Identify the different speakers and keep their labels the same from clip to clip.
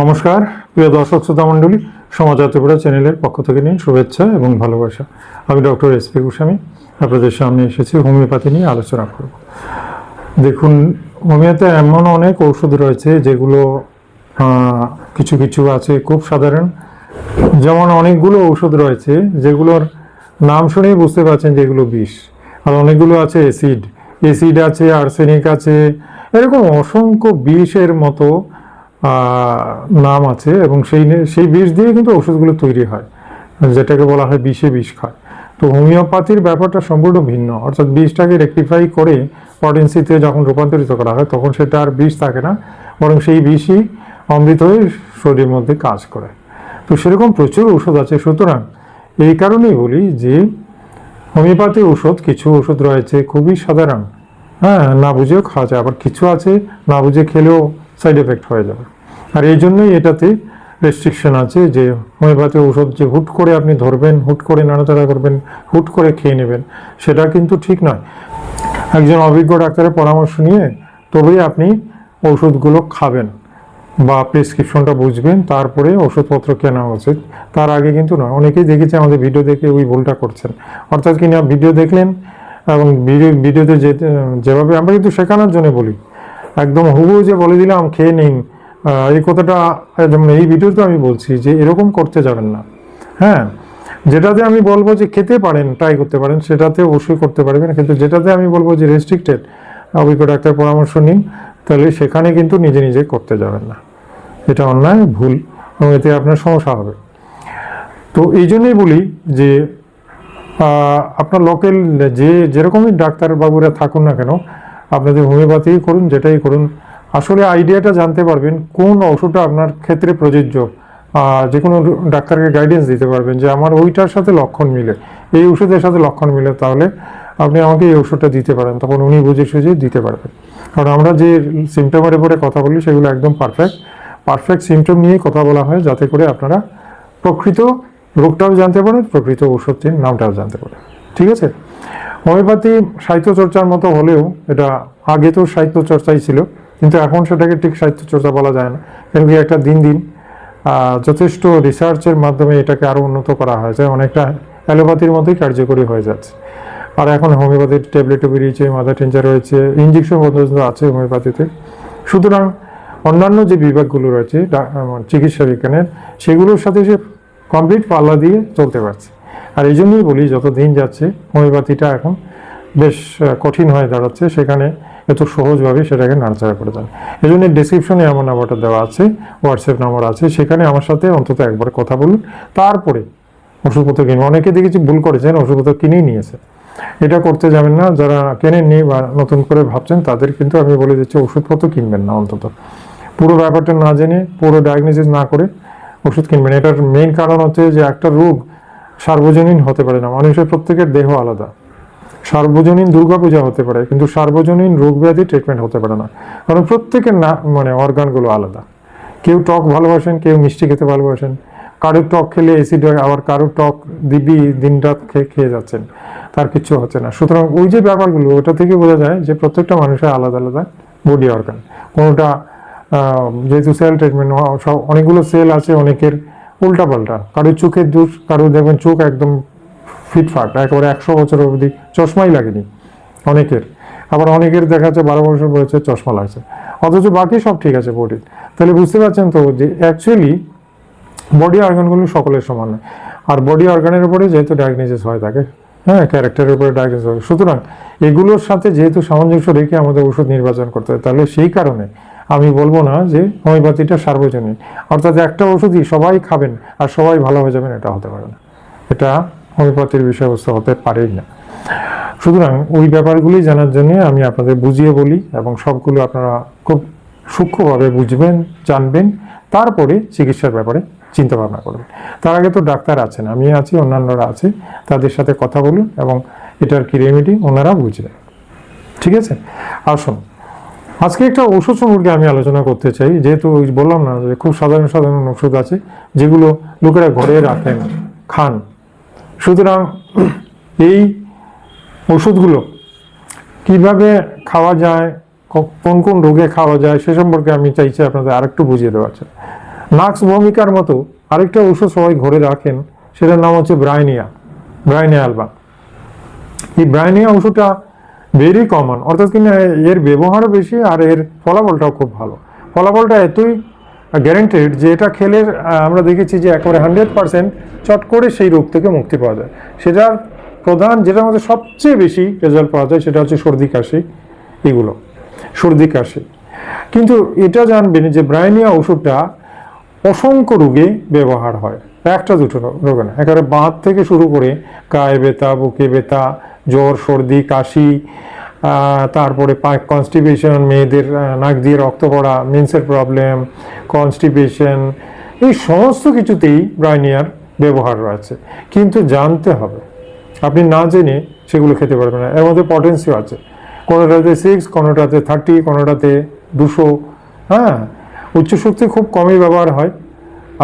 Speaker 1: নমস্কার। প্রিয় দর্শক, শ্রোতা মণ্ডলী সমাজ ত্রিপুরা চ্যানেলের পক্ষ থেকে নিয়ে শুভেচ্ছা এবং ভালোবাসা। আমি ডক্টর এস পি গোস্বামী, আপনাদের সামনে এসেছি হোমিওপ্যাথি নিয়ে আলোচনা করব। দেখুন, হোমিওতে এমন অনেক ঔষধ রয়েছে যেগুলো কিছু কিছু আছে খুব সাধারণ। যেমন অনেকগুলো ঔষধ রয়েছে যেগুলোর নাম শুনেই বুঝতে পারছেন যে এগুলো বিষ। আর অনেকগুলো আছে অ্যাসিড। অ্যাসিড আছে, আর্সেনিক আছে, এরকম অসংখ্য বিষের মতো নাম আছে এবং সেই সেই বিষ দিয়ে কিন্তু ওষুধগুলো তৈরি হয়। যেটাকে বলা হয় বিষে বিষ খায়। তো হোমিওপ্যাথির ব্যাপারটা সম্পূর্ণ ভিন্ন। অর্থাৎ বিষটাকে রেকটিফাই করে পটেন্সিতে যখন রূপান্তরিত করা হয়, তখন সেটা আর বিষ থাকে না, বরং সেই বিষই অমৃত হয়ে শরীরের মধ্যে কাজ করে। তো সেরকম প্রচুর ওষুধ আছে। সুতরাং এই কারণেই বলি যে হোমিওপ্যাথি ওষুধ, কিছু ওষুধ রয়েছে খুবই সাধারণ। হ্যাঁ না বুঝেও খাওয়া যায়, আবার কিছু আছে না বুঝে খেলেও সাইড এফেক্ট হয়ে যাবে। আর এই জন্যই এটাতে রেস্ট্রিকশন আছে যে হোমিওপ্যাথি ওষুধ যে হুট করে আপনি ধরবেন, হুট করে নাড়াচাড়া করবেন, হুট করে খেয়ে নেবেন, সেটা কিন্তু ঠিক নয়। একজন অভিজ্ঞ ডাক্তারের পরামর্শ নিয়ে তবেই আপনি ওষুধগুলো খাবেন বা প্রেসক্রিপশনটা বুঝবেন, তারপরে ওষুধপত্র কেনা উচিত। তার আগে কিন্তু নয়, অনেকেই দেখেছে, আমাদের ভিডিও দেখে ওই ভুলটা করছেন। অর্থাৎ কিনা ভিডিও দেখলেন এবং ভিডিও ভিডিওতে যেভাবে, আমরা কিন্তু শেখানোর জন্য বলি। একদম হুবহু যে বলে দিলাম, খেয়ে নিন। এই কথাটা যেমন এই ভিডিওতে আমি বলছি যে এরকম করতে যাবেন না। হ্যাঁ যেটাতে আমি বলব যে খেতে পারেন ট্রাই করতে পারেন, সেটাতে অবশ্যই করতে পারবেন। কিন্তু যেটাতে আমি বলব যে রেস্ট্রিক্টেড অভিজ্ঞ ডাক্তার পরামর্শ নিন, তাহলে সেখানে কিন্তু নিজে নিজে করতে যাবেন না। এটা অন্যায়, ভুল, এবং এতে আপনার সমস্যা হবে। তো এই জন্যই বলি যে আপনার লোকাল যে যেরকমই ডাক্তারবাবুরা থাকুন না কেন, আপনাদের হোমিওপ্যাথি করুন, যেটাই করুন আসলে আইডিয়াটা জানতে পারবেন কোন ওষুধটা আপনার ক্ষেত্রে প্রযোজ্য। যে কোনো ডাক্তারকে গাইডেন্স দিতে পারবেন যে আমার ওইটার সাথে লক্ষণ মিলে। এই ওষুধের সাথে লক্ষণ মিলে তাহলে আপনি আমাকে এই ওষুধটা দিতে পারেন। তখন উনি বুঝে সুঝে দিতে পারবেন। কারণ আমরা যে সিমটমের উপরে কথা বলি সেগুলো একদম পারফেক্ট পারফেক্ট সিমটম নিয়েই কথা বলা হয় যাতে করে আপনারা প্রকৃত রোগটাও জানতে পারেন, প্রকৃত ওষুধটির নামটাও জানতে পারেন। ঠিক আছে? হোমিওপ্যাথি সাহিত্যচর্চার মতো হলেও এটা আগে তো সাহিত্যচর্চাই ছিল। কিন্তু এখন সেটাকে ঠিক সাহিত্য চর্চা বলা যায় না। কেন কি একটা দিন দিন যথেষ্ট রিসার্চের মাধ্যমে এটাকে আরও উন্নত করা হয়েছে, অনেকটা অ্যালোপ্যাথির মতোই কার্যকরী হয়ে যাচ্ছে। আর এখন হোমিওপ্যাথির ট্যাবলেটও বেরিয়েছে মাদার টেঞ্চার রয়েছে ইঞ্জেকশন পর্যন্ত আছে হোমিওপ্যাথিতে। সুতরাং অন্যান্য যে বিভাগগুলো রয়েছে চিকিৎসা বিজ্ঞানের, সেগুলোর সাথে সে কমপ্লিট পাল্লা দিয়ে চলতে পারছে। আর এই জন্যই বলি, যত দিন যাচ্ছে, হোমিওপ্যাথিটা এখন বেশ কঠিন হয়ে দাঁড়াচ্ছে। সেখানে এত সহজভাবে সেটাকে নাড়াচাড়া করে দেন। এই জন্য ডিসক্রিপশনে আমার নাম্বারটা দেওয়া আছে হোয়াটসঅ্যাপ নাম্বার আছে, সেখানে আমার সাথে অন্তত একবার কথা বলুন। তারপরে ওষুধপত্র কিনবে অনেকে দেখেছি ভুল করেছেন, ওষুধপত্র কিনেই নিয়েছে। এটা করতে যাবেন না, যারা কেনেননি বা নতুন করে ভাবছেন, তাদের কিন্তু আমি বলে দিচ্ছি ওষুধপত্র কিনবেন না অন্তত। পুরো ব্যাপারটা না জেনে, পুরো ডায়াগনোসিস না করে ওষুধ কিনবেন। এটার মেইন কারণ হচ্ছে যে একটা রোগ সার্বজনীন হতে পারে না। মানুষের প্রত্যেকের দেহ আলাদা। সার্বজনীন দুর্গাপূজা হতে পারে, কিন্তু সার্বজনীন রোগ ব্যাধি ট্রিটমেন্ট হতে পারে না। কারণ প্রত্যেকের না মানে অর্গানগুলো আলাদা। কেউ টক ভালোবাসেন, কেউ মিষ্টি খেতে ভালোবাসেন। কারোর টক খেলে অ্যাসিড হয়, আবার কারোর টক দিবি দিন রাত খেয়ে খেয়ে যাচ্ছেন। তার কিছু হচ্ছে না। সুতরাং ওই যে ব্যাপারগুলো, ওটা থেকে বোঝা যায় যে প্রত্যেকটা মানুষের আলাদা আলাদা বডি অর্গান কোনোটা যেহেতু সেল ট্রিটমেন্ট সব অনেকগুলো সেল আছে, অনেকের উল্টাপাল্টা। কারোর চোখের দোষ কারোর দেখবেন চোখ একদম ফিটফাট একেবারে একশো বছর অবধি চশমাই লাগেনি অনেকের। আবার অনেকের দেখা যাচ্ছে বারো বছর বয়সে চশমা লাগছে। অথচ বাকি সব ঠিক আছে বডির তাহলে বুঝতে পারছেন তো যে অ্যাকচুয়ালি বডি অর্গানগুলো সকলের সমান নয়। আর বডি অর্গানের উপরে যেহেতু ডায়াগনোসিস হয় থাকে হ্যাঁ ক্যারেক্টারের উপরে ডায়াগনোসিস হয়। সুতরাং এগুলোর সাথে যেহেতু সামঞ্জস্য রেখে আমাদের ওষুধ নির্বাচন করতে হয়, তাহলে সেই কারণে আমি বলব না যে হোমিওপ্যাথিটা সার্বজনীন। অর্থাৎ একটা ওষুধই সবাই খাবেন আর সবাই ভালো হয়ে যাবেন, এটা হতে পারে না। এটা হোমিওপ্যাথির বিষয়বস্তু হতে পারেই না। সুতরাং ওই ব্যাপারগুলি জানার জন্য আমি আপনাদের বুঝিয়ে বলি এবং সবগুলো আপনারা খুব সূক্ষ্মভাবে বুঝবেন, জানবেন, তারপরে চিকিৎসার ব্যাপারে চিন্তা ভাবনা করবেন। তার আগে তো ডাক্তার আছেন আমি আছি, অন্যান্যরা আছে, তাদের সাথে কথা বলুন এবং এটার কি রেমেডি ওনারা বুঝবেন। ঠিক আছে? আসুন। আজকে একটা ওষুধ সম্পর্কে আমি আলোচনা করতে চাই, যেহেতু বললাম না যে খুব সাধারণ সাধারণ ওষুধ আছে, যেগুলো লোকেরা ঘরে রাখেন, খান। সুতরাং এই ওষুধগুলো কীভাবে খাওয়া যায় কোন কোন রোগে খাওয়া যায় সে সম্পর্কে আমি চাইছি আপনাদের আরেকটু বুঝিয়ে দেওয়ার জন্য। নাক্স ভূমিকার মতো আরেকটা ওষুধ সবাই ঘরে রাখেন, সেটার নাম হচ্ছে ব্রাইনিয়া ব্রাইনিয়া অ্যালবা এই ব্রাইনিয়া ওষুধটা ভেরি কমন অর্থাৎ কিনা এর ব্যবহারও বেশি আর এর ফলাফলটাও খুব ভালো ফলাফলটা এতই গ্যারেন্টেড যে এটা খেলে আমরা দেখেছি যে একেবারে হান্ড্রেড পার্সেন্ট চট করে সেই রোগ থেকে মুক্তি পাওয়া যায়। সেটার প্রধান, যেটা মধ্যে সবচেয়ে বেশি রেজাল্ট পাওয়া যায়, সেটা হচ্ছে সর্দি, কাশি এগুলো, সর্দি, কাশি। কিন্তু এটা জানবেন যে ব্রাইনিয়া ওষুধটা অসংখ্য রোগে ব্যবহার হয়। একটা দুটো রোগে না, একেবারে বাঁধ থেকে শুরু করে গায়ে ব্যথা, বুকে ব্যথা, জ্বর, সর্দি, কাশি তারপরে কনস্টিপেশন মেয়েদের নাক দিয়ে রক্ত পড়া মিন্সের প্রবলেম কনস্টিপেশন এই সমস্ত কিছুতেই ব্রাইনিয়ার ব্যবহার রয়েছে। কিন্তু জানতে হবে, আপনি না জেনে সেগুলো খেতে পারবেন না। এর মধ্যে পটেন্সিও আছে। কোনোটাতে সিক্স কোনোটাতে থার্টি কোনোটাতে দুশো। হ্যাঁ উচ্চ শক্তি খুব কমই ব্যবহার হয়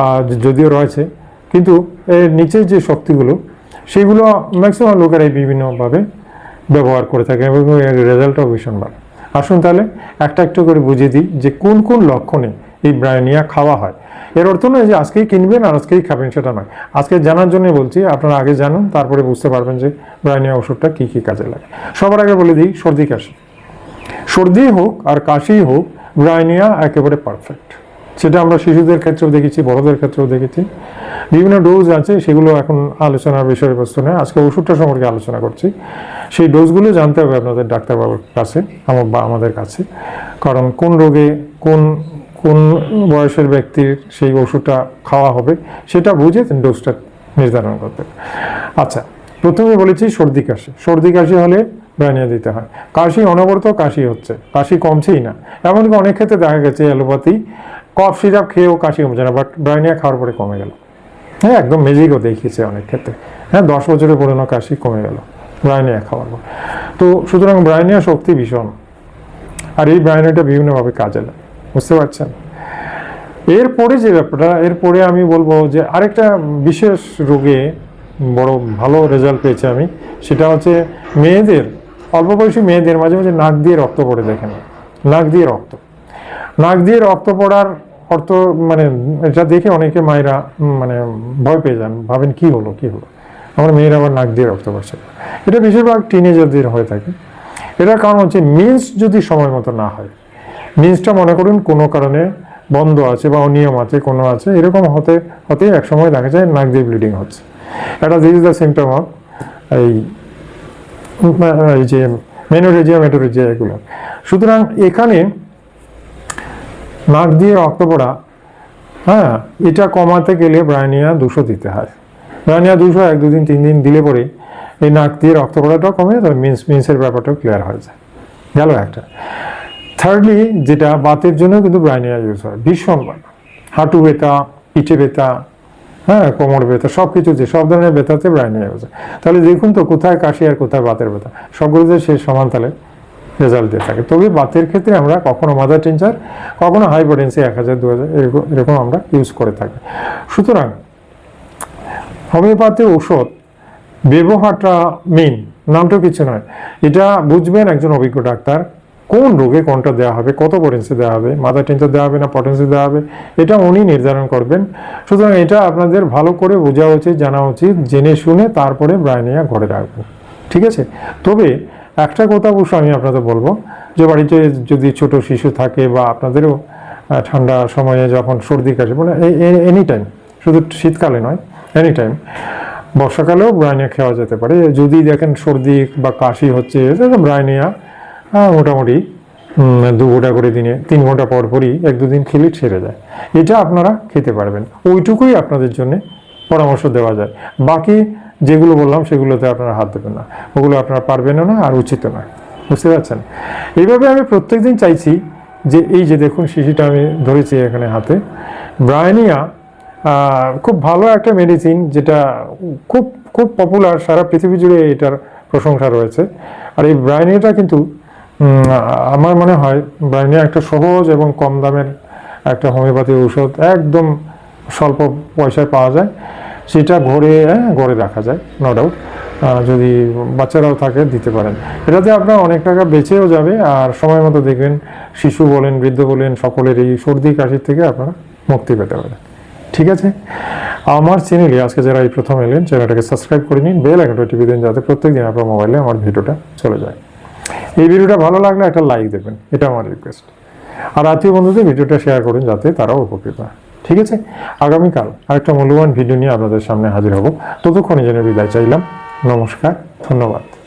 Speaker 1: আর যদিও রয়েছে। কিন্তু এর নিচের যে শক্তিগুলো, সেগুলো ম্যাক্সিমাম লোকেরাই বিভিন্নভাবে ব্যবহার করে থাকে এবং এর রেজাল্টও ভীষণ ভালো আসুন তাহলে একটা একটা করে বুঝিয়ে দিই যে কোন কোন লক্ষণে এই ব্রায়নিয়া খাওয়া হয়। এর অর্থ নয় যে আজকেই কিনবেন আর আজকেই খাবেন, সেটা নয়। আজকে জানার জন্য বলছি, আপনারা আগে জানুন, তারপরে বুঝতে পারবেন যে ব্রায়নিয়া ওষুধটা কী কী কাজে লাগে। সবার আগে বলে দিই, সর্দি কাশি। সর্দি হোক আর কাশি হোক, ব্রায়নিয়া একেবারে পারফেক্ট সেটা আমরা শিশুদের ক্ষেত্রেও দেখেছি, বড়দের ক্ষেত্রেও দেখেছি। বিভিন্ন ডোজ আছে, সেগুলো এখন আলোচনার বিষয়বস্তু নয়। আজকে ওষুধটা সম্পর্কে আলোচনা করছি। সেই ডোজগুলো জানতে হবে আপনাদের ডাক্তারবাবুর কাছে, আমার বা আমাদের কাছে। কারণ কোন রোগে, কোন কোন বয়সের ব্যক্তির সেই ওষুধটা খাওয়া হবে, সেটা বুঝে ডোজটা নির্ধারণ করতে আচ্ছা প্রথমে বলেছি সর্দি কাশি। সর্দি কাশি হলে ব্রানিয়া দিতে হয়। কাশি অনবরত কাশি হচ্ছে। কাশি কমছেই না। এমনকি অনেক ক্ষেত্রে দেখা গেছে অ্যালোপ্যাথি কফ সিরাপ খেয়েও কাশি কমছে না বাট ব্রাইনিয়া খাওয়ার পরে কমে গেল। হ্যাঁ একদম ম্যাজিকও দেখিয়েছে অনেক ক্ষেত্রে। হ্যাঁ দশ বছরের পুরনো কাশি কমে গেল ব্রাইনিয়া খাওয়ার পর। তো সুতরাং ব্রাইনিয়া শক্তি ভীষণ, আর এই ব্রাইনিয়াটা বিভিন্নভাবে কাজে লাগে, বুঝতে পারছেন? এরপরে যে ব্যাপারটা, এরপরে আমি বলব যে আরেকটা বিশেষ রোগে বড় ভালো রেজাল্ট পেয়েছি আমি, সেটা হচ্ছে মেয়েদের, অল্প বয়সী মেয়েদের মাঝে মাঝে নাক দিয়ে রক্ত পড়ে দেখেন। নাক দিয়ে রক্ত। নাক দিয়ে রক্ত পড়ার অর্থ মানে এটা দেখে অনেকে মায়েরা মানে ভয় পেয়ে যান, ভাবেন কি হলো কি হলো? আমার মেয়েরা আবার নাক দিয়ে রক্ত পড়ছে। এটা বেশিরভাগ টিনেজারদের হয়ে থাকে। এটার কারণ হচ্ছে মিন্স যদি সময় মতো না হয় মিন্সটা মনে করুন কোনো কারণে বন্ধ আছে বা অনিয়ম আছে, কোনো আছে, এরকম হতে হতে এক সময় দেখা যায় নাক দিয়ে ব্লিডিং হচ্ছে। এটা this is the symptom of এই এই যে মেনোরেজিয়া মেটোরেজিয়া এগুলো। সুতরাং এখানে নাক দিয়ে রক্ত পড়া হ্যাঁ এটা কমাতে গেলে ব্রায়নিয়া দুশো দিতে হয়। ব্রায়নিয়া দুশো, এক, দুদিন, তিন দিন দিলে পরে এই নাক দিয়ে রক্ত পড়াটাও কমে তবে মিন্স মিন্সের ব্যাপারটাও ক্লিয়ার হয়ে যায়। গেল একটা। থার্ডলি যেটা বাতের জন্য কিন্তু ব্রায়নিয়া ইউজ হয় ভীষণ ভালো হাঁটু ব্যথা, পিঠে ব্যথা হ্যাঁ কোমর ব্যথা সব কিছুতে সব ধরনের ব্যথাতে ব্রায়নিয়া ইউজ হয়। তাহলে দেখুন তো কোথায় কাশি আর কোথায় বাতের ব্যথা। সবগুলোতে সে সমান তালে রেজাল্ট দিয়ে থাকে। তবে বাতের ক্ষেত্রে আমরা কখনো মাদার টেনচার কখনো হাই পোটেন্সি এক হাজার, দু হাজার, এরকম এরকম আমরা ইউজ করে থাকি। সুতরাং হোমিওপ্যাথি ঔষধ ব্যবহারটা মেইন নামটা কিছু নয়। এটা বুঝবেন একজন অভিজ্ঞ ডাক্তার, কোন রোগে কোনটা দেওয়া হবে, কত পটেন্সি দেওয়া হবে মাদার টেন্সার দেওয়া হবে না পটেন্সি দেওয়া হবে, এটা উনি নির্ধারণ করবেন। সুতরাং এটা আপনাদের ভালো করে বোঝা উচিত, জানা উচিত, জেনে শুনে তারপরে ব্রায়নিয়া ঘরে রাখবেন। ঠিক আছে? তবে একটা কথা অবশ্য আমি আপনাদের বলব, যে বাড়িতে যদি ছোট শিশু থাকে বা আপনাদেরও ঠান্ডা সময়ে যখন সর্দি কাশি মানে এনি টাইম শুধু শীতকালে নয় এনি টাইম বর্ষাকালেও ব্রাইনিয়া খাওয়া যেতে পারে। যদি দেখেন সর্দি বা কাশি হচ্ছে ব্রাইনিয়া মোটামুটি দু ঘণ্টা করে দিনে, তিন ঘণ্টা পর পরই এক দুদিন খেলে ছেড়ে যায়। এটা আপনারা খেতে পারবেন। ওইটুকুই আপনাদের জন্য পরামর্শ দেওয়া যায়। বাকি যেগুলো বললাম, সেগুলোতে আপনারা হাত দেবেন না। ওগুলো আপনারা পারবেনও না আর উচিত না। বুঝতে পারছেন? এইভাবে আমি প্রত্যেক দিন চাইছি যে এই যে দেখুন, শিশিটা আমি ধরেছি এখানে হাতে। ব্রায়নিয়া খুব ভালো একটা মেডিসিন যেটা খুব খুব পপুলার সারা পৃথিবী জুড়ে এটার প্রশংসা রয়েছে। আর এই ব্রায়নিয়াটা কিন্তু আমার মনে হয় ব্রায়নিয়া একটা সহজ এবং কম দামের একটা হোমিওপ্যাথি ঔষধ একদম স্বল্প পয়সায় পাওয়া যায়। সেটা ঘরে হ্যাঁ, ঘরে রাখা যায় নো ডাউট যদি বাচ্চারাও থাকে দিতে পারেন। এটাতে আপনার অনেক টাকা বেঁচেও যাবে আর সময় মতো দেখবেন শিশু বলেন বৃদ্ধ বলেন সকলের এই সর্দি কাশির থেকে আপনারা মুক্তি পেতে পারেন। ঠিক আছে? আমার চ্যানেলে আজকে যারা এই প্রথম এলেন চ্যানেলটাকে সাবস্ক্রাইব করে নিন বেল আইকনটা টিপে দিন যাতে প্রত্যেক দিন আপনার মোবাইলে আমার ভিডিওটা চলে যায়। এই ভিডিওটা ভালো লাগলে একটা লাইক দেবেন এটা আমার রিকোয়েস্ট আর আত্মীয় বন্ধুদের ভিডিওটা শেয়ার করুন যাতে তারাও উপকৃত হয়। ঠিক আছে? আগামীকাল আরেকটা মূল্যবান ভিডিও নিয়ে আপনাদের সামনে হাজির হব। ততক্ষণে জেনে বিদায় চাইলাম। নমস্কার, ধন্যবাদ।